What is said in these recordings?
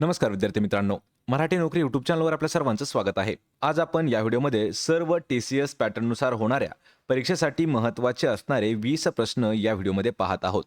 नमस्कार विद्यार्थी मित्रांनो. मराठी नोकरी यूट्यूब चॅनलवर आपल्या सर्वांचं स्वागत आहे. आज आपण या व्हिडिओमध्ये सर्व टी सी एस पॅटर्ननुसार होणाऱ्या परीक्षेसाठी महत्त्वाचे असणारे वीस प्रश्न या व्हिडिओमध्ये पाहत आहोत.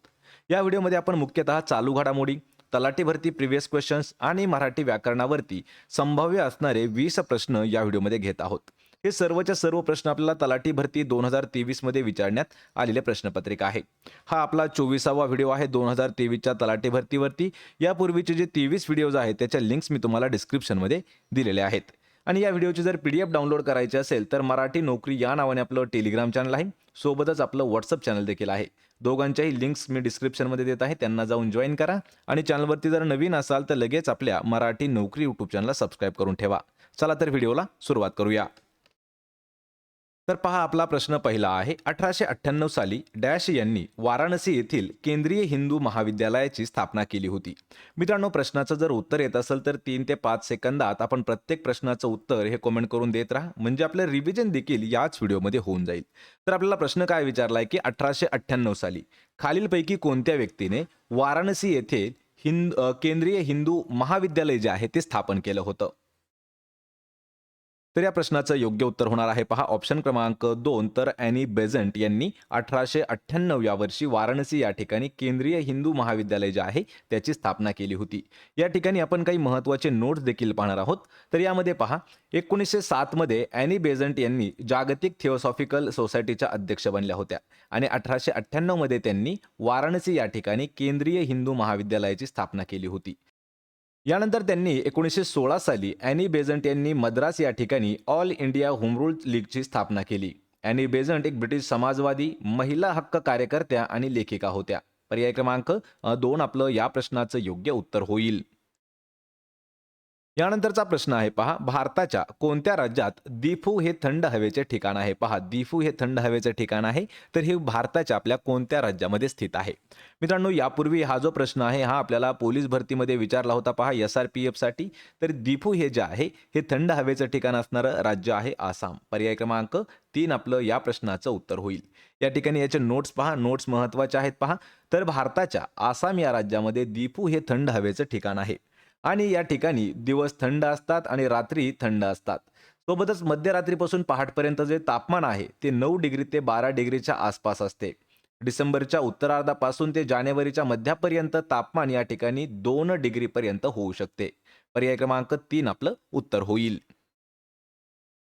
या व्हिडिओमध्ये आपण मुख्यतः चालू घडामोडी तलाठी भरती प्रिव्हियस क्वेश्चन्स आणि मराठी व्याकरणावरती संभाव्य असणारे वीस प्रश्न या व्हिडिओमध्ये घेत आहोत. हे सर्वच्या सर्व प्रश्न आपल्याला तलाठी भरती दोन हजार तेवीसमध्ये विचारण्यात आलेले प्रश्नपत्रिका आहे. हा आपला चोवीसावा व्हिडिओ आहे दोन हजार तेवीसच्या तलाठी भरतीवरती. यापूर्वीचे जे तेवीस व्हिडिओज आहेत त्याच्या लिंक्स मी तुम्हाला डिस्क्रिप्शनमध्ये दिलेल्या आहेत. आणि या व्हिडिओची जर पी डी एफ डाउनलोड करायची असेल तर मराठी नोकरी या नावाने आपलं टेलिग्राम चॅनल आहे. सोबतच आपलं व्हॉट्सअप चॅनल देखील आहे. दोघांच्याही लिंक्स मी डिस्क्रिप्शनमध्ये देत आहे त्यांना जाऊन जॉईन करा. आणि चॅनलवरती जर नवीन असाल तर लगेच आपल्या मराठी नोकरी यूट्यूब चॅनलला सबस्क्राईब करून ठेवा. चला तर व्हिडिओला सुरुवात करूया. तर पहा आपला प्रश्न पहिला आहे. अठराशे अठ्ठ्याण्णव साली डॅश यांनी वाराणसी येथील केंद्रीय हिंदू महाविद्यालयाची स्थापना केली होती. मित्रांनो प्रश्नाचं जर उत्तर येत असेल तर तीन ते पाच सेकंदात आपण प्रत्येक प्रश्नाचं उत्तर हे कमेंट करून देत राहा. म्हणजे आपलं रिव्हिजन देखील याच व्हिडिओमध्ये होऊन जाईल. तर आपल्याला प्रश्न काय विचारलाय की अठराशे अठ्ठ्याण्णव साली खालीलपैकी कोणत्या व्यक्तीने वाराणसी येथे हिंद केंद्रीय हिंदू महाविद्यालय जे आहे ते स्थापन केलं होतं? तर या प्रश्नाचं योग्य उत्तर होणार आहे. पहा ऑप्शन क्रमांक दोन तर अॅनी बेझंट यांनी अठराशे अठ्ठ्याण्णव या वर्षी वाराणसी या ठिकाणी केंद्रीय हिंदू महाविद्यालय जे आहे त्याची स्थापना केली होती. या ठिकाणी आपण काही महत्त्वाचे नोट्स देखील पाहणार आहोत. तर यामध्ये पहा एकोणीसशे सातमध्ये अॅनी बेझंट यांनी जागतिक थिओसॉफिकल सोसायटीच्या अध्यक्ष बनल्या होत्या आणि अठराशे अठ्ठ्याण्णवमध्ये त्यांनी वाराणसी या ठिकाणी केंद्रीय हिंदू महाविद्यालयाची स्थापना केली होती. यानंतर त्यांनी एकोणीसशे सोळा साली अॅनी बेझंट यांनी मद्रास या ठिकाणी ऑल इंडिया होमरूल लीगची स्थापना केली. अॅनी बेझंट एक ब्रिटिश समाजवादी महिला हक्क कार्यकर्त्या आणि लेखिका होत्या. पर्याय क्रमांक दोन आपलं या प्रश्नाचं योग्य उत्तर होईल. यानंतरचा प्रश्न आहे पहा. भारताच्या कोणत्या राज्यात दिफू हे थंड हवेचे ठिकाण आहे? पहा दिफू हे थंड हवेचे ठिकाण आहे तर हे भारताच्या आपल्या कोणत्या राज्यामध्ये स्थित आहे? मित्रांनो यापूर्वी हा जो प्रश्न आहे हा आपल्याला पोलीस भरतीमध्ये विचारला होता पहा एस आर पी एफसाठी तर दिफू हे जे आहे हे थंड हवेचं ठिकाण असणारं राज्य आहे आसाम. पर्याय क्रमांक तीन आपलं या प्रश्नाचं उत्तर होईल. या ठिकाणी याचे नोट्स पहा नोट्स महत्त्वाचे आहेत पहा. तर भारताच्या आसाम या राज्यामध्ये दिफू हे थंड हवेचं ठिकाण आहे. आणि या ठिकाणी दिवस थंड असतात आणि रात्री थंड असतात. सोबतच मध्यरात्रीपासून पहाटपर्यंत जे तापमान आहे ते नऊ डिग्री ते बारा डिग्रीच्या आसपास असते. डिसेंबरच्या उत्तरार्धापासून ते जानेवारीच्या मध्यापर्यंत तापमान या ठिकाणी दोन डिग्रीपर्यंत होऊ शकते. पर्याय क्रमांक तीन आपलं उत्तर होईल.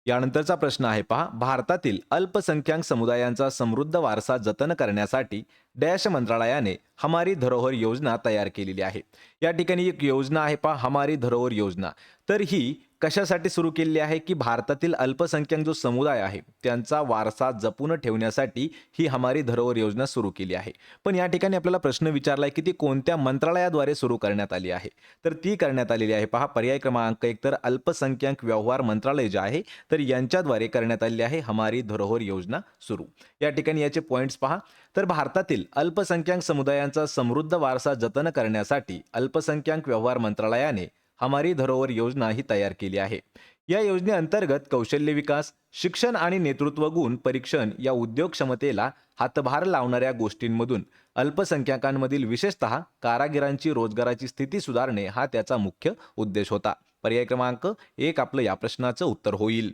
यानंतरचा प्रश्न आहे पहा. भारतातील अल्पसंख्याक समुदायांचा समृद्ध वारसा जतन करण्यासाठी डॅश मंत्रालयाने हमारी धरोहर योजना तयार केलेली आहे. या ठिकाणी एक योजना आहे पहा हमारी धरोहर योजना. तर ही कशासाठी सुरू केलेली आहे की भारतातील अल्पसंख्याक जो समुदाय आहे त्यांचा वारसा जपून ठेवण्यासाठी ही हमारी धरोहर योजना सुरू केली आहे. पण या ठिकाणी आपल्याला प्रश्न विचारलाय की ती कोणत्या मंत्रालयाद्वारे सुरू करण्यात आली आहे? तर ती करण्यात आलेली आहे. पहा पर्याय क्रमांक एक तर अल्पसंख्याक व्यवहार मंत्रालय जे आहे तर यांच्याद्वारे करण्यात आलेली आहे हमारी धरोहर योजना सुरू. या ठिकाणी याचे पॉईंट्स पहा. तर भारतातील अल्पसंख्याक समुदायांचा समृद्ध वारसा जतन करण्यासाठी अल्पसंख्याक व्यवहार मंत्रालयाने हमारी धरोहर योजना ही तयार केली आहे. या योजनेअंतर्गत कौशल्य विकास शिक्षण आणि नेतृत्व गुण परीक्षण या उद्योग क्षमतेला हातभार लावणाऱ्या गोष्टींमधून अल्पसंख्याकांमधील विशेषतः कारागिरांची रोजगाराची स्थिती सुधारणे हा त्याचा मुख्य उद्देश होता. पर्याय क्रमांक एक आपलं या प्रश्नाचं उत्तर होईल.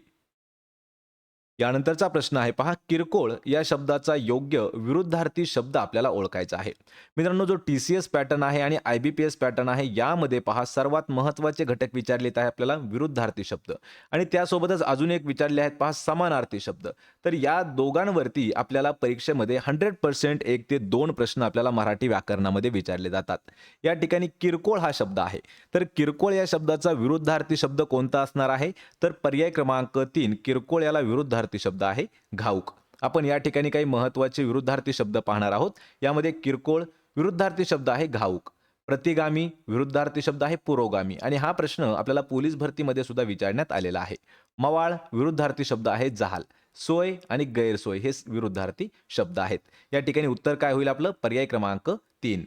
यानंतरचा प्रश्न आहे पहा किरकोळ या शब्दाचा योग्य विरुद्धार्थी शब्द आपल्याला ओळखायचा आहे. मित्रांनो जो टी सी एस पॅटर्न आहे आणि I B P S pattern आहे यामध्ये पहा सर्वात महत्त्वाचे घटक विचारलेत आहे आपल्याला विरुद्धार्थी शब्द. आणि त्यासोबतच अजून एक विचारले आहेत पहा समानार्थी शब्द. तर या दोघांवरती आपल्याला परीक्षेमध्ये हंड्रेड पर्सेंट एक ते दोन प्रश्न आपल्याला मराठी व्याकरणामध्ये विचारले जातात. या ठिकाणी किरकोळ हा शब्द आहे. तर किरकोळ या शब्दाचा विरुद्धार्थी शब्द कोणता असणार आहे? तर पर्याय क्रमांक तीन किरकोळ याला विरुद्धार्थी शब्द आहे घाऊक. आपण या ठिकाणी काही महत्त्वाचे विरुद्धार्थी शब्द पाहणार आहोत. यामध्ये किरकोळ विरुद्धार्थी शब्द आहे घाऊक. प्रतिगामी विरुद्धार्थी शब्द आहे पुरोगामी. आणि हा प्रश्न आपल्याला पोलीस भरतीमध्ये सुद्धा विचारण्यात आलेला आहे. मवाळ विरुद्धार्थी शब्द आहे जहाल. सोय आणि गैरसोय हे विरुद्धार्थी शब्द आहेत. या ठिकाणी उत्तर काय होईल आपलं? पर्याय क्रमांक तीन.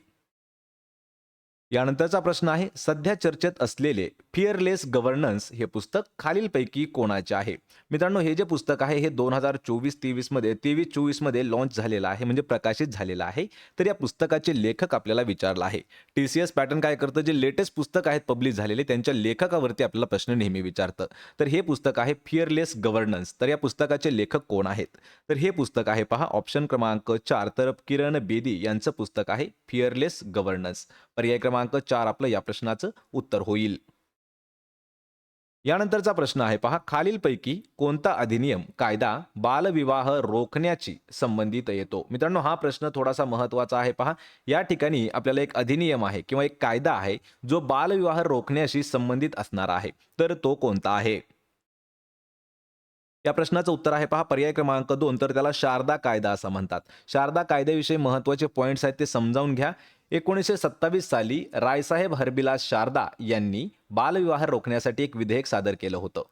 यानंतरचा प्रश्न आहे सध्या चर्चेत असलेले फिअरलेस गव्हर्नन्स हे पुस्तक खालीलपैकी कोणाचे आहे? मित्रांनो हे जे पुस्तक आहे हे दोन हजार चोवीस तेवीसमध्ये तेवीस चोवीसमध्ये लॉन्च झालेलं आहे म्हणजे प्रकाशित झालेलं आहे. तर या पुस्तकाचे लेखक आपल्याला विचारला आहे. टी सी एस पॅटर्न काय करतं? जे लेटेस्ट पुस्तक आहेत पब्लिश झालेले त्यांच्या लेखकावरती आपल्याला प्रश्न नेहमी विचारतं. तर हे पुस्तक आहे फिअरलेस गव्हर्नन्स तर या पुस्तकाचे लेखक कोण आहेत? तर हे पुस्तक आहे पहा ऑप्शन क्रमांक चार तर किरण बेदी यांचं पुस्तक आहे फिअरलेस गव्हर्नन्स पर्याय क्रमांक चार आपलं या प्रश्नाचं उत्तर होईल. यानंतरचा प्रश्न आहे पहा. खालीलपैकी कोणता अधिनियम कायदा बालविवाह रोखण्याची संबंधित येतो? मित्रांनो हा प्रश्न थोडासा महत्त्वाचा आहे पहा. या ठिकाणी आपल्याला एक अधिनियम आहे किंवा एक कायदा आहे जो बालविवाह रोखण्याशी संबंधित असणार आहे. तर तो कोणता आहे? या प्रश्नाचं उत्तर आहे पहा. पर्याय क्रमांक दोन. तर त्याला शारदा कायदा असं म्हणतात. शारदा कायद्याविषयी महत्त्वाचे पॉईंट्स आहेत ते समजावून घ्या. एकोणीसशे सत्तावीस साली रायसाहेब हरबिलास शारदा यांनी बालविवाह रोखण्यासाठी एक विधेयक सादर केलं होतं.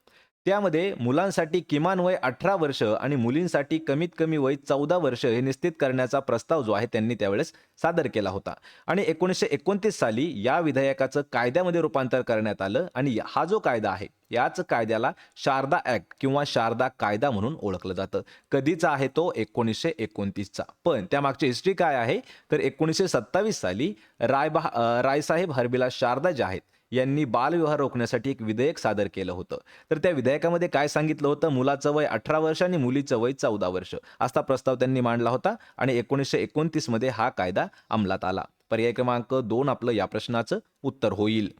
त्यामध्ये मुलांसाठी किमान वय अठरा वर्ष आणि मुलींसाठी कमीत कमी वय चौदा वर्ष हे निश्चित करण्याचा प्रस्ताव जो आहे त्यांनी त्यावेळेस सादर केला होता. आणि एकोणीसशे एकोणतीस साली या विधेयकाचं कायद्यामध्ये रूपांतर करण्यात आलं आणि हा जो कायदा आहे याच कायद्याला शारदा ऍक्ट किंवा शारदा कायदा म्हणून ओळखलं जातं. कधीचा आहे तो? एकोणीसशे एकोणतीसचा. पण त्यामागची हिस्ट्री काय आहे? तर एकोणीसशे सत्तावीस साली रायबा रायसाहेब हरबिला शारदा ज्या आहेत यांनी बालविवाह रोखण्यासाठी एक विधेयक सादर केलं होतं. तर त्या विधेयकामध्ये काय सांगितलं होतं? मुलाचं वय अठरा वर्ष आणि मुलीचं वय चौदा वर्ष. असा प्रस्ताव त्यांनी मांडला होता आणि एकोणीसशे एकोणतीसमध्ये हा कायदा अंमलात आला. पर्याय क्रमांक दोन आपलं या प्रश्नाचं उत्तर होईल.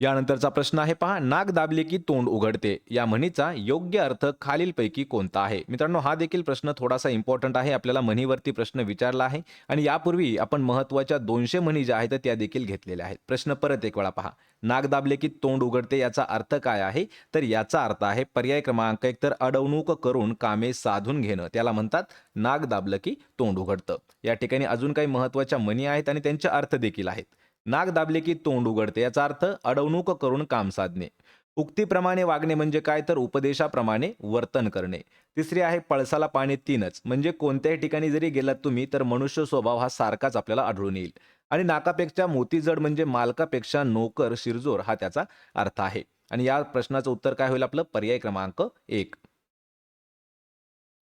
यानंतरचा प्रश्न आहे पहा नाक दाबले की तोंड उघडते? या म्हणीचा योग्य अर्थ खालीलपैकी कोणता आहे? मित्रांनो हा देखील प्रश्न थोडासा इम्पॉर्टंट आहे. आपल्याला म्हणीवरती प्रश्न विचारला आहे आणि यापूर्वी आपण महत्त्वाच्या दोनशे म्हणी ज्या आहेत त्या देखील घेतलेल्या आहेत. प्रश्न परत एक वेळा पहा. नाक दाबले की तोंड उघडते याचा अर्थ काय आहे? तर याचा अर्थ आहे पर्याय क्रमांक एक तर अडवणूक करून कामे साधून घेणं. त्याला म्हणतात नाक दाबलं की तोंड उघडतं. या ठिकाणी अजून काही महत्त्वाच्या म्हणी आहेत आणि त्यांचे अर्थ देखील आहेत. नाक दाबले की तोंड उघडते याचा अर्थ अडवणूक करून काम साधणे. उक्तीप्रमाणे वागणे म्हणजे काय? तर उपदेशाप्रमाणे वर्तन करणे. तिसरी आहे पळसाला पाणी तीनच. म्हणजे कोणत्याही ठिकाणी जरी गेलात तुम्ही तर मनुष्य स्वभाव हा सारखाच आपल्याला आढळून येईल. आणि नाकापेक्षा मोतीजड म्हणजे मालकापेक्षा नोकर शिरजोर हा त्याचा अर्थ आहे. आणि या प्रश्नाचं उत्तर काय होईल आपलं? पर्याय क्रमांक एक.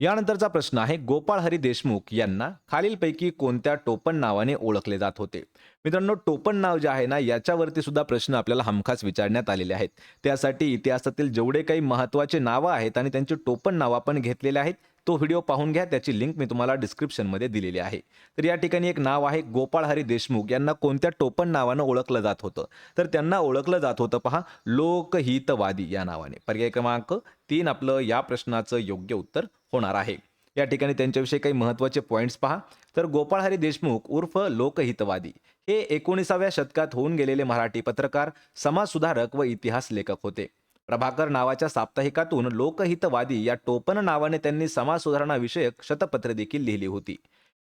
यानंतरचा प्रश्न आहे गोपाळ हरी देशमुख यांना खालीलपैकी कोणत्या टोपण नावाने ओळखले जात होते? मित्रांनो टोपण नाव जे आहे ना याच्यावरती सुद्धा प्रश्न आपल्याला हमखास विचारण्यात आलेले आहेत. त्यासाठी इतिहासातील जेवढे काही महत्त्वाचे नावं आहेत आणि त्यांची टोपण नावं आपण घेतलेले आहेत तो व्हिडिओ पाहून घ्या त्याची लिंक मी तुम्हाला डिस्क्रिप्शनमध्ये दिलेली आहे. तर या ठिकाणी एक नाव आहे गोपाळ हरी देशमुख. यांना कोणत्या टोपण नावानं ओळखलं जात होतं? तर त्यांना ओळखलं जात होतं पहा लोकहितवादी या नावाने. पर्याय क्रमांक तीन आपलं या प्रश्नाचं योग्य उत्तर होणार आहे. या ठिकाणी त्यांच्याविषयी काही महत्त्वाचे पॉईंट्स पहा. तर गोपाळ हरी देशमुख उर्फ लोकहितवादी हे एकोणीसाव्या शतकात होऊन गेलेले मराठी पत्रकार समाजसुधारक व इतिहास लेखक होते. प्रभाकर नावाच्या साप्ताहिकातून लोकहितवादी या टोपण नावाने त्यांनी समाज सुधारणाविषयक शतपत्र देखील लिहिली होती.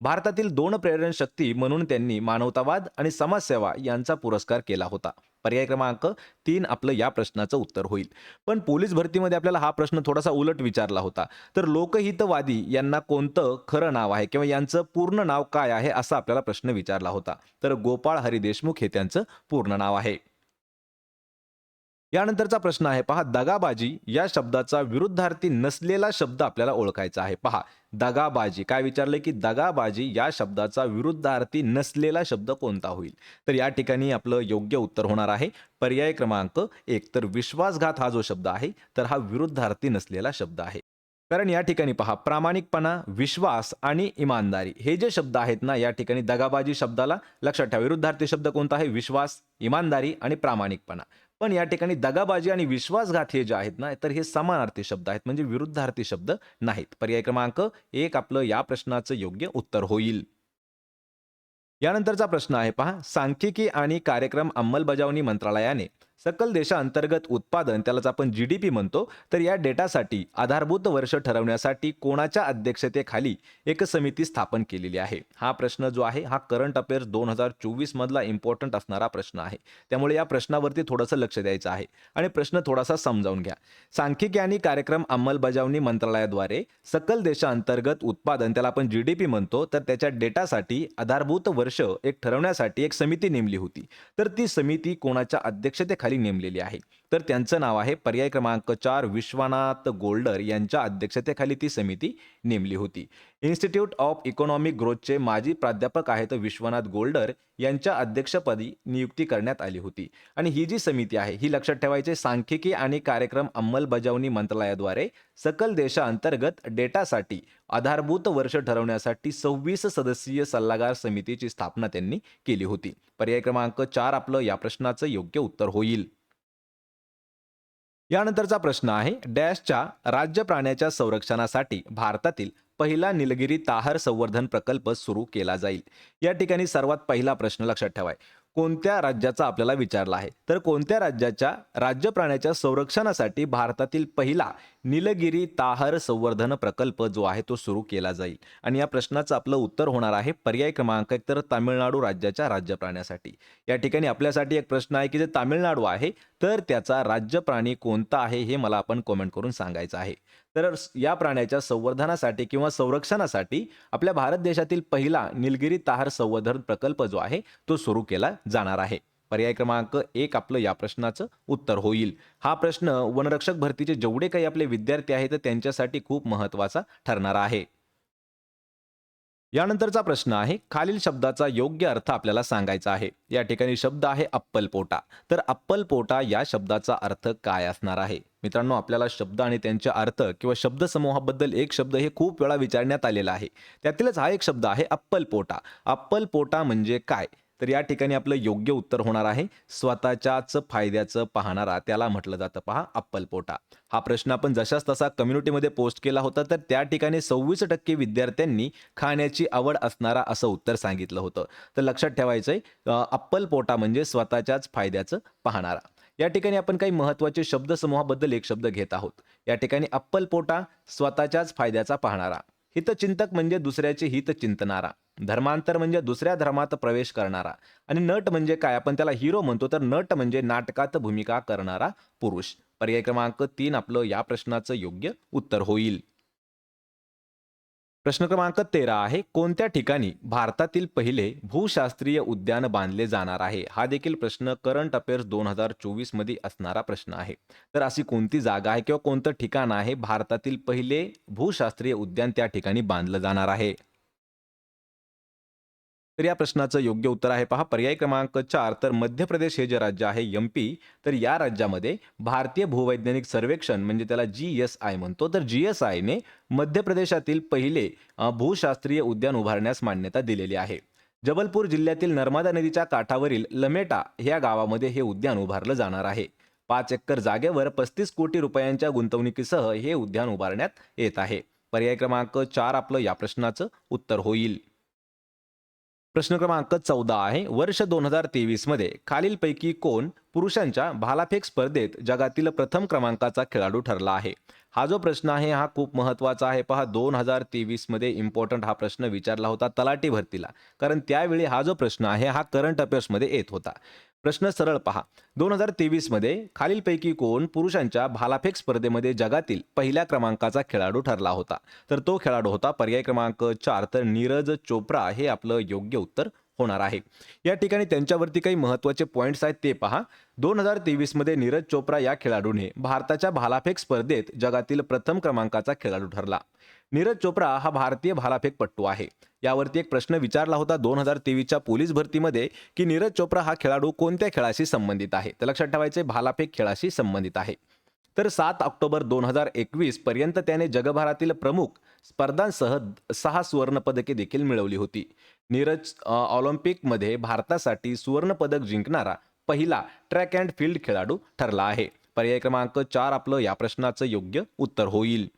भारतातील दोन प्रेरण शक्ती म्हणून त्यांनी मानवतावाद आणि समाजसेवा यांचा पुरस्कार केला होता. पर्याय क्रमांक तीन आपलं या प्रश्नाचं उत्तर होईल. पण पोलीस भरतीमध्ये आपल्याला हा प्रश्न थोडासा उलट विचारला होता. तर लोकहितवादी यांना कोणतं खरं नाव आहे किंवा यांचं पूर्ण नाव काय आहे असा आपल्याला प्रश्न विचारला होता. तर गोपाळ हरी देशमुख हे त्यांचं पूर्ण नाव आहे. यानंतरचा प्रश्न आहे पहा दगाबाजी या शब्दाचा विरुद्धार्थी नसलेला शब्द आपल्याला ओळखायचा आहे. पहा दगाबाजी काय विचारलंय की दगाबाजी या शब्दाचा विरुद्धार्थी नसलेला शब्द कोणता होईल? तर या ठिकाणी आपलं योग्य उत्तर होणार आहे. पर्याय क्रमांक एक तर विश्वासघात हा जो शब्द आहे तर हा विरुद्धार्थी नसलेला शब्द आहे. कारण या ठिकाणी पहा प्रामाणिकपणा विश्वास आणि इमानदारी हे जे शब्द आहेत ना या ठिकाणी दगाबाजी शब्दाला लक्षात ठेवा. विरुद्धार्थी शब्द कोणता आहे? विश्वास इमानदारी आणि प्रामाणिकपणा. पण या ठिकाणी दगाबाजी आणि विश्वासघात हे जे आहेत ना तर हे समानार्थी शब्द आहेत म्हणजे विरुद्धार्थी शब्द नाहीत. पर्याय क्रमांक एक आपलं या प्रश्नाचं योग्य उत्तर होईल. यानंतरचा प्रश्न आहे पहा. सांख्यिकी आणि कार्यक्रम अंमलबजावणी मंत्रालयाने सकल देशांतर्गत उत्पादन त्यालाच आपण जी डी पी म्हणतो. तर या डेटासाठी आधारभूत वर्ष ठरवण्यासाठी कोणाच्या अध्यक्षतेखाली एक समिती स्थापन केलेली आहे? हा प्रश्न जो आहे हा करंट अफेअर्स दोन हजार चोवीसमधला इम्पॉर्टंट असणारा प्रश्न आहे. त्यामुळे या प्रश्नावरती थोडंसं लक्ष द्यायचं आहे. आणि प्रश्न थोडासा समजावून घ्या. सांख्यिकी आणि कार्यक्रम अंमलबजावणी मंत्रालयाद्वारे सकल देशांतर्गत उत्पादन त्याला आपण जी डी पी म्हणतो तर त्याच्या डेटासाठी आधारभूत वर्ष एक ठरवण्यासाठी एक समिती नेमली होती. तर ती समिती कोणाच्या अध्यक्षतेखाली नेमलेली आहे. तर त्यांचं नाव आहे पर्याय क्रमांक चार विश्वनाथ गोल्डर. यांच्या अध्यक्षतेखाली ती समिती नेमली होती. इन्स्टिट्यूट ऑफ इकॉनॉमिक ग्रोथचे माजी प्राध्यापक आहेत विश्वनाथ गोल्डर. यांच्या अध्यक्षपदी नियुक्ती करण्यात आली होती. आणि ही जी समिती आहे ही लक्षात ठेवायचे सांख्यिकी आणि कार्यक्रम अंमलबजावणी मंत्रालयाद्वारे सकल देशांतर्गत डेटासाठी आधारभूत वर्ष ठरवण्यासाठी सव्वीस सदस्यीय सल्लागार समितीची स्थापना त्यांनी केली होती. पर्याय क्रमांक चार आपलं या प्रश्नाचं योग्य उत्तर होईल. यानंतरचा प्रश्न आहे डॅशच्या राज्य प्राण्याच्या संरक्षणासाठी भारतातील पहिला निलगिरी ताहर संवर्धन प्रकल्प सुरू केला जाईल. या ठिकाणी सर्वात पहिला प्रश्न लक्षात ठेवाय. कोणत्या राज्याचा आपल्याला विचारला आहे? तर कोणत्या राज्याच्या राज्य प्राण्याच्या संरक्षणासाठी भारतातील पहिला निलगिरी ताहर संवर्धन प्रकल्प जो आहे तो सुरू केला जाईल? आणि या प्रश्नाचं आपलं उत्तर होणार आहे पर्याय क्रमांक एक तर तामिळनाडू राज्याच्या राज्य प्राण्यासाठी. या ठिकाणी आपल्यासाठी एक प्रश्न आहे की जे तामिळनाडू आहे तर त्याचा राज्य प्राणी कोणता आहे हे मला आपण कॉमेंट करून सांगायचं आहे. तर या प्राण्याच्या संवर्धनासाठी किंवा संरक्षणासाठी आपल्या भारत देशातील पहिला निलगिरी तहार संवर्धन प्रकल्प जो आहे तो सुरू केला जाणार आहे. पर्याय क्रमांक एक आपलं या प्रश्नाचं उत्तर होईल. हा प्रश्न वनरक्षक भरतीचे जेवढे काही आपले विद्यार्थी आहेत त्यांच्यासाठी खूप महत्त्वाचा ठरणार आहे. यानंतरचा प्रश्न आहे खालील शब्दाचा योग्य अर्थ आपल्याला सांगायचा आहे. या ठिकाणी शब्द आहे अप्पलपोटा. तर अप्पलपोटा या शब्दाचा अर्थ काय असणार आहे? मित्रांनो आपल्याला शब्द आणि त्यांचे अर्थ किंवा शब्दसमूहाबद्दल एक शब्द हे खूप वेळा विचारण्यात आलेला आहे. त्यातीलच हा एक शब्द आहे अप्पलपोटा. अप्पलपोटा म्हणजे काय? तर या ठिकाणी आपलं योग्य उत्तर होणार आहे. स्वतःच्याच फायद्याचं पाहणारा त्याला म्हटलं जातं पहा अप्पलपोटा. हा प्रश्न आपण जशाच तसा कम्युनिटीमध्ये पोस्ट केला होता तर त्या ठिकाणी सव्वीस टक्के विद्यार्थ्यांनी खाण्याची आवड असणारा असं उत्तर सांगितलं होतं. तर लक्षात ठेवायचंय अं, अप्पलपोटा म्हणजे स्वतःच्याच फायद्याचं पाहणारा. या ठिकाणी आपण काही महत्त्वाचे शब्दसमूहाबद्दल एक शब्द घेत आहोत. या ठिकाणी अप्पलपोटा स्वतःच्याच फायद्याचा पाहणारा. हितचिंतक म्हणजे दुसऱ्याचे हित चिंतणारा धर्मांतर म्हणजे दुसऱ्या धर्मात प्रवेश करणारा. आणि नट म्हणजे काय? आपण त्याला हिरो म्हणतो तर नट म्हणजे नाटकात भूमिका करणारा पुरुष. पर्याय क्रमांक तीन आपलं या प्रश्नाचं योग्य उत्तर होईल. प्रश्न क्रमांक तेरा आहे कोणत्या ठिकाणी भारतातील पहिले भूशास्त्रीय उद्यान बांधले जाणार आहे? हा देखील प्रश्न करंट अफेअर्स दोन हजार चोवीसमध्ये असणारा प्रश्न आहे. तर अशी कोणती जागा आहे किंवा कोणतं ठिकाण आहे भारतातील पहिले भूशास्त्रीय उद्यान त्या ठिकाणी बांधलं जाणार आहे? तर या प्रश्नाचं योग्य उत्तर आहे. पहा पर्याय क्रमांक चार तर मध्य प्रदेश हे जे राज्य आहे एम पी तर या राज्यामध्ये भारतीय भूवैज्ञानिक सर्वेक्षण म्हणजे त्याला जी एस आय म्हणतो. तर जी एस आयने मध्य प्रदेशातील पहिले भूशास्त्रीय उद्यान उभारण्यास मान्यता दिलेली आहे. जबलपूर जिल्ह्यातील नर्मदा नदीच्या काठावरील लमेटा ह्या गावामध्ये हे उद्यान उभारलं जाणार आहे. पाच एकर जागेवर पस्तीस कोटी रुपयांच्या गुंतवणुकीसह हे उद्यान उभारण्यात येत आहे. पर्याय क्रमांक चार आपलं या प्रश्नाचं उत्तर होईल. प्रश्न क्रमांक चौदा आहे. वर्ष दोन हजार तेवीसमध्ये खालीलपैकी कोण पुरुषांच्या भालाफेक स्पर्धेत जगातील प्रथम क्रमांकाचा खेळाडू ठरला आहे? हा जो प्रश्न आहे हा खूप महत्त्वाचा आहे. पहा दोन हजार तेवीसमध्ये इम्पॉर्टंट हा प्रश्न विचारला होता तलाठी भरतीला कारण त्यावेळी हा जो प्रश्न आहे हा करंट अफेअर्समध्ये येत होता. प्रश्न सरळ पहा. दोन हजार तेवीसमध्ये खालीलपैकी कोण पुरुषांच्या भालाफेक स्पर्धेमध्ये जगातील पहिल्या क्रमांकाचा खेळाडू ठरला होता? तर तो खेळाडू होता पर्याय क्रमांक चार. तर नीरज चोप्रा हे आपलं योग्य उत्तर होणार आहे. या ठिकाणी त्यांच्यावरती काही महत्त्वाचे पॉईंट्स आहेत ते पहा. दोन हजार तेवीसमध्ये नीरज चोप्रा या खेळाडूने भारताच्या भालाफेक स्पर्धेत जगातील प्रथम क्रमांकाचा खेळाडू ठरला. नीरज चोप्रा हा भारतीय भालाफेकपट्टू आहे. यावरती एक प्रश्न विचारला होता दोन हजार तेवीसच्या पोलीस भरतीमध्ये की नीरज चोप्रा हा खेळाडू कोणत्या खेळाशी संबंधित आहे? तर लक्षात ठेवायचे भालाफेक खेळाशी संबंधित आहे. तर सात ऑक्टोबर दोन हजार एकवीस पर्यंत त्याने जगभरातील प्रमुख स्पर्धांसह सहा सुवर्णपदके देखील मिळवली होती. नीरज ऑलिम्पिकमध्ये भारतासाठी सुवर्णपदक जिंकणारा पहिला ट्रॅक अँड फील्ड खेळाडू ठरला आहे. पर्याय क्रमांक चार आपलं या प्रश्नाचं योग्य उत्तर होईल.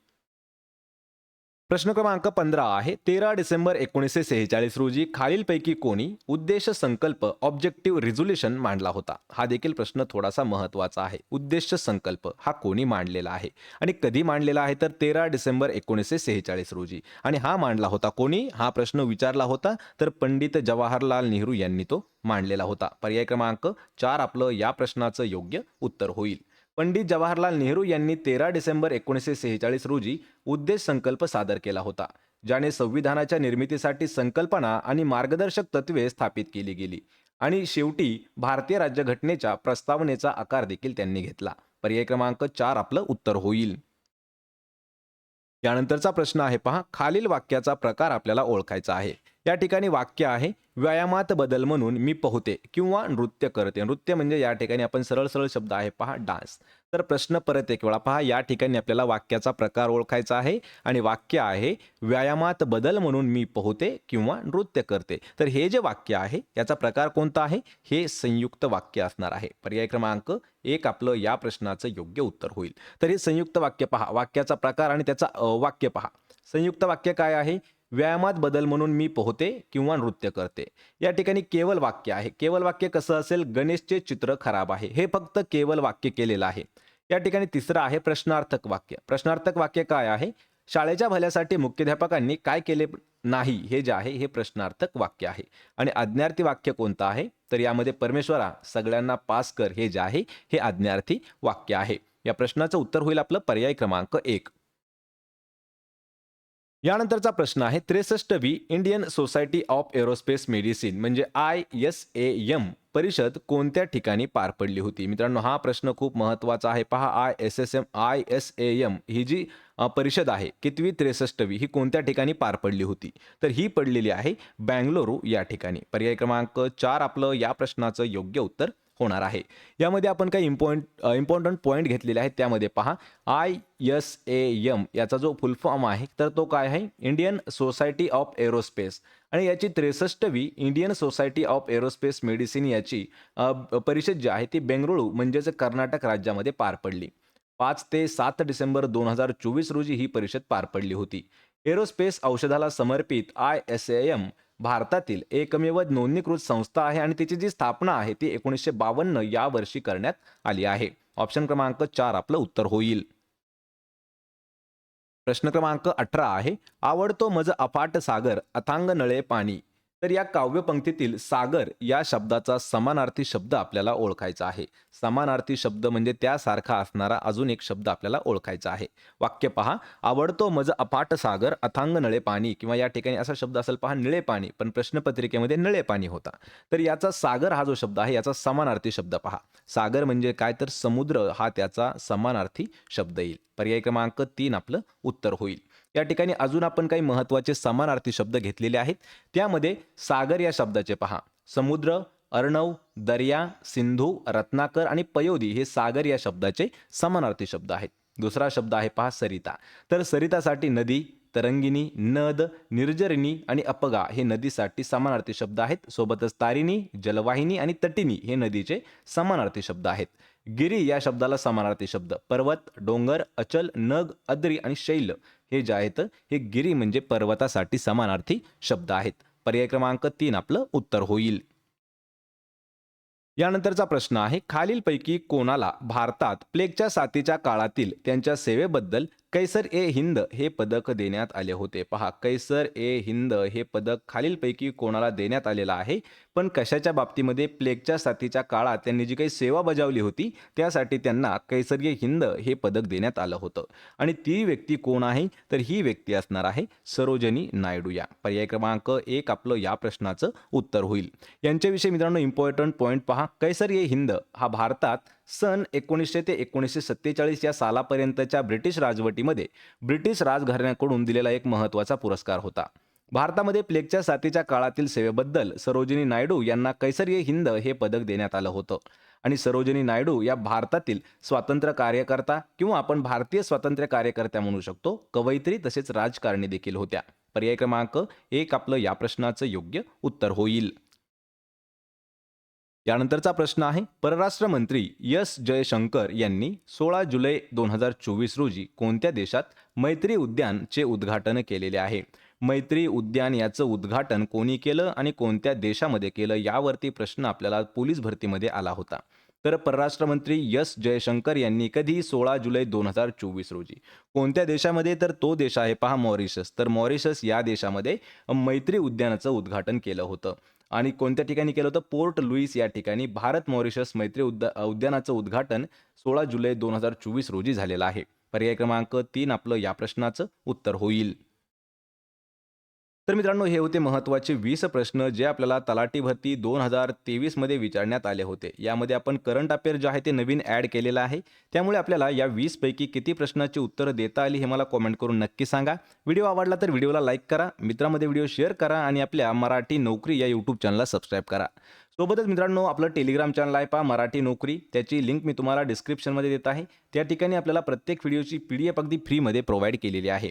प्रश्न क्रमांक पंधरा आहे तेरा डिसेंबर एकोणीसशे सेहेचाळीस रोजी खालीलपैकी कोणी उद्देश संकल्प ऑब्जेक्टिव्ह रिझोल्युशन मांडला होता? हा देखील प्रश्न थोडासा महत्त्वाचा आहे. उद्देश संकल्प हा कोणी मांडलेला आहे? आणि कधी मांडलेला आहे तर तेरा डिसेंबर एकोणीसशे सेहेचाळीस रोजी. आणि हा मांडला होता कोणी? हा प्रश्न विचारला होता तर पंडित जवाहरलाल नेहरू यांनी तो मांडलेला होता. पर्याय क्रमांक चार आपलं या प्रश्नाचं योग्य उत्तर होईल. पंडित जवाहरलाल नेहरू यांनी तेरा डिसेंबर एकोणीसशे सेहेचाळीस रोजी उद्देश संकल्प सादर केला होता ज्याने संविधानाच्या निर्मितीसाठी संकल्पना आणि मार्गदर्शक तत्वे स्थापित केली गेली आणि शेवटी भारतीय राज्यघटनेच्या प्रस्तावनेचा आकार देखील त्यांनी घेतला. पर्याय क्रमांक चार आपलं उत्तर होईल. यानंतरचा प्रश्न आहे पहा खालील वाक्याचा प्रकार आपल्याला ओळखायचा आहे. या ठिकाणी वाक्य आहे व्यायामात बदल म्हणून मी पोहते किंवा नृत्य करते. नृत्य म्हणजे या ठिकाणी आपण सरळ सरळ शब्द आहे पहा डान्स. तर प्रश्न परत एक वेळा पहा या ठिकाणी आपल्याला वाक्याचा प्रकार ओळखायचा आहे आणि वाक्य आहे व्यायामात बदल म्हणून मी पोहते किंवा नृत्य करते. तर हे जे वाक्य आहे याचा प्रकार कोणता आहे? हे संयुक्त वाक्य असणार आहे. पर्याय क्रमांक एक आपलं या प्रश्नाचं योग्य उत्तर होईल. तर हे संयुक्त वाक्य पहा वाक्याचा प्रकार आणि त्याचा अवाक्य वाक्य पहा. संयुक्त वाक्य काय आहे? व्यायामात बदल म्हणून मी पोहते किंवा नृत्य करते. या ठिकाणी केवळ वाक्य आहे. केवळ वाक्य कसं असेल? गणेशचे चित्र खराब आहे. हे फक्त केवळ वाक्य केलेलं आहे. या ठिकाणी तिसरं आहे प्रश्नार्थक वाक्य. प्रश्नार्थक वाक्य काय आहे? शाळेच्या भल्यासाठी मुख्याध्यापकांनी काय केले नाही हे जे आहे हे प्रश्नार्थक वाक्य आहे. आणि आज्ञार्थी वाक्य कोणतं आहे? तर यामध्ये परमेश्वरा सगळ्यांना पास कर हे जे आहे हे आज्ञार्थी वाक्य आहे. या प्रश्नाचं उत्तर होईल आपलं पर्याय क्रमांक एक. यानंतरचा प्रश्न आहे त्रेसष्टवी Indian society of aerospace medicine म्हणजे आय एस ए एम परिषद कोणत्या ठिकाणी पार पडली होती? मित्रांनो हा प्रश्न खूप महत्त्वाचा आहे. पहा I S S M I S A M ही जी परिषद आहे कितवी त्रेसष्टवी ही कोणत्या ठिकाणी पार पडली होती? तर ही पडलेली आहे बँगलोरू या ठिकाणी. पर्याय क्रमांक चार आपलं या प्रश्नाचं योग्य उत्तर होणार आहे. यामध्ये आपण काही इम्पॉइंट इम्पॉर्टंट पॉईंट घेतलेले आहेत त्यामध्ये पहा. आय एस ए एम याचा जो फुल फॉर्म आहे तर तो काय आहे? इंडियन सोसायटी ऑफ एरोस्पेस आणि याची त्रेसष्टवी Indian society of aerospace medicine याची परिषद जी आहे ती बेंगळुरू म्हणजेच कर्नाटक राज्यामध्ये पार पडली. पाच ते सात डिसेंबर दोन हजार चोवीस रोजी ही परिषद पार पडली होती. एरोस्पेस औषधाला समर्पित आय एस ए एम भारतातील एकमेव नोंदणीकृत संस्था आहे आणि तिची जी स्थापना आहे ती एकोणीसशे बावन्न या वर्षी करण्यात आली आहे. ऑप्शन क्रमांक चार आपलं उत्तर होईल. प्रश्न क्रमांक अठरा आहे. आवडतो मज अफाट सागर अथांग नळे पाणी. तर या काव्यपंक्तीतील सागर या शब्दाचा समानार्थी शब्द आपल्याला ओळखायचा आहे. समानार्थी शब्द म्हणजे त्यासारखा असणारा अजून एक शब्द आपल्याला ओळखायचा आहे. वाक्य पहा आवडतो मज अफाट सागर अथांग नळे पाणी किंवा या ठिकाणी असा शब्द असेल पहा निळे पाणी पण प्रश्नपत्रिकेमध्ये निळे पाणी होता. तर याचा सागर हा जो शब्द आहे याचा समानार्थी शब्द पहा. सागर म्हणजे काय? तर समुद्र हा त्याचा समानार्थी शब्द येईल. पर्याय क्रमांक तीन आपलं उत्तर होईल. या ठिकाणी अजून आपण काही महत्त्वाचे समानार्थी शब्द घेतलेले आहेत. त्यामध्ये सागर या शब्दाचे पहा. समुद्र अर्णव दर्या सिंधू रत्नाकर आणि पयोधी हे सागर या शब्दाचे समानार्थी शब्द आहेत. दुसरा शब्द आहे पहा सरिता. तर सरितासाठी नदी तरंगिणी नद निर्जरिणी आणि अपगा हे नदीसाठी समानार्थी शब्द आहेत. सोबतच तारिणी जलवाहिनी आणि तटिनी हे नदीचे समानार्थी शब्द आहेत. गिरी या शब्दाला समानार्थी शब्द. पर्वत डोंगर अचल नग अद्री आणि शैल हे जे आहेत हे गिरी म्हणजे पर्वतासाठी समानार्थी शब्द आहेत. पर्याय क्रमांक तीन आपलं उत्तर होईल. यानंतरचा प्रश्न आहे खालीलपैकी कोणाला भारतात प्लेगच्या साथीच्या काळातील त्यांच्या सेवेबद्दल कैसर ए हिंद हे पदक देण्यात आले होते. पहा कैसर ए हिंद हे पदक खालीलपैकी कोणाला देण्यात आलेलं आहे? पण कशाच्या बाबतीमध्ये? प्लेगच्या साथीच्या काळात त्यांनी जी काही सेवा बजावली होती त्यासाठी त्यांना कैसर ए हिंद हे पदक देण्यात आलं होतं. आणि ती व्यक्ती कोण आहे? तर ही व्यक्ती असणार आहे सरोजनी नायडू. या पर्याय क्रमांक एक आपलं या प्रश्नाचं उत्तर होईल. यांच्याविषयी मित्रांनो इम्पॉर्टंट पॉईंट पहा. कैसर ए हिंद हा भारतात सन एकोणीसशे ते एकोणीसशे सत्तेचाळीस या सालापर्यंतच्या ब्रिटिश राजवटीमध्ये ब्रिटिश राजघराण्याकडून दिलेला एक महत्त्वाचा पुरस्कार होता. भारतामध्ये प्लेगच्या साथीच्या काळातील सेवेबद्दल सरोजिनी नायडू यांना कैसरीय हिंद हे पदक देण्यात आलं होतं. आणि सरोजिनी नायडू या भारतातील स्वातंत्र्य कार्यकर्ता किंवा आपण भारतीय स्वातंत्र्य कार्यकर्त्या म्हणू शकतो कवयित्री तसेच राजकारणी देखील होत्या. पर्याय क्रमांक एक आपलं या प्रश्नाचं योग्य उत्तर होईल. यानंतरचा प्रश्न आहे परराष्ट्र मंत्री यस जयशंकर यांनी सोळा जुलै दोन हजार चोवीस रोजी कोणत्या देशात मैत्री उद्यानचे उद्घाटन केलेले आहे? मैत्री उद्यान याचं उद्घाटन कोणी केलं आणि कोणत्या देशामध्ये केलं यावरती प्रश्न आपल्याला पोलीस भरतीमध्ये आला होता. तर परराष्ट्र मंत्री यस जयशंकर यांनी कधी सोळा जुलै दोन हजार चोवीस रोजी कोणत्या देशामध्ये? तर तो देश आहे पहा मॉरिशस. तर मॉरिशस या देशामध्ये मैत्री उद्यानाचं उद्घाटन केलं होतं. आणि कोणत्या ठिकाणी केलं होतं? पोर्ट लुईस या ठिकाणी भारत मॉरिशस मैत्री उद्या उद्यानाचं उद्घाटन सोळा जुलै दोन हजार चोवीस रोजी झालेलं आहे. पर्याय क्रमांक तीन आपलं या प्रश्नाचं उत्तर होईल. तर मित्रांनो हे होते महत्त्वाचे वीस प्रश्न जे आपल्याला तलाठी भरती दोन हजार तेवीसमध्ये विचारण्यात आले होते. यामध्ये आपण करंट अफेअर जे आहे ते नवीन ॲड केलेलं आहे. त्यामुळे आपल्याला या वीसपैकी किती प्रश्नाची उत्तरं देता आली हे मला कॉमेंट करून नक्की सांगा. व्हिडिओ आवडला तर व्हिडिओला लाईक करा मित्रामध्ये व्हिडिओ शेअर करा आणि आपल्या मराठी नोकरी या यूट्यूब चॅनलला सबस्क्राईब करा. सोबतच मित्रांनो आपलं टेलिग्राम चॅनल आहे पहा मराठी नोकरी. त्याची लिंक मी तुम्हाला डिस्क्रिप्शनमध्ये देत आहे. त्या ठिकाणी आपल्याला प्रत्येक व्हिडिओची पी डी एफ अगदी फ्रीमध्ये प्रोव्हाइड केलेली आहे.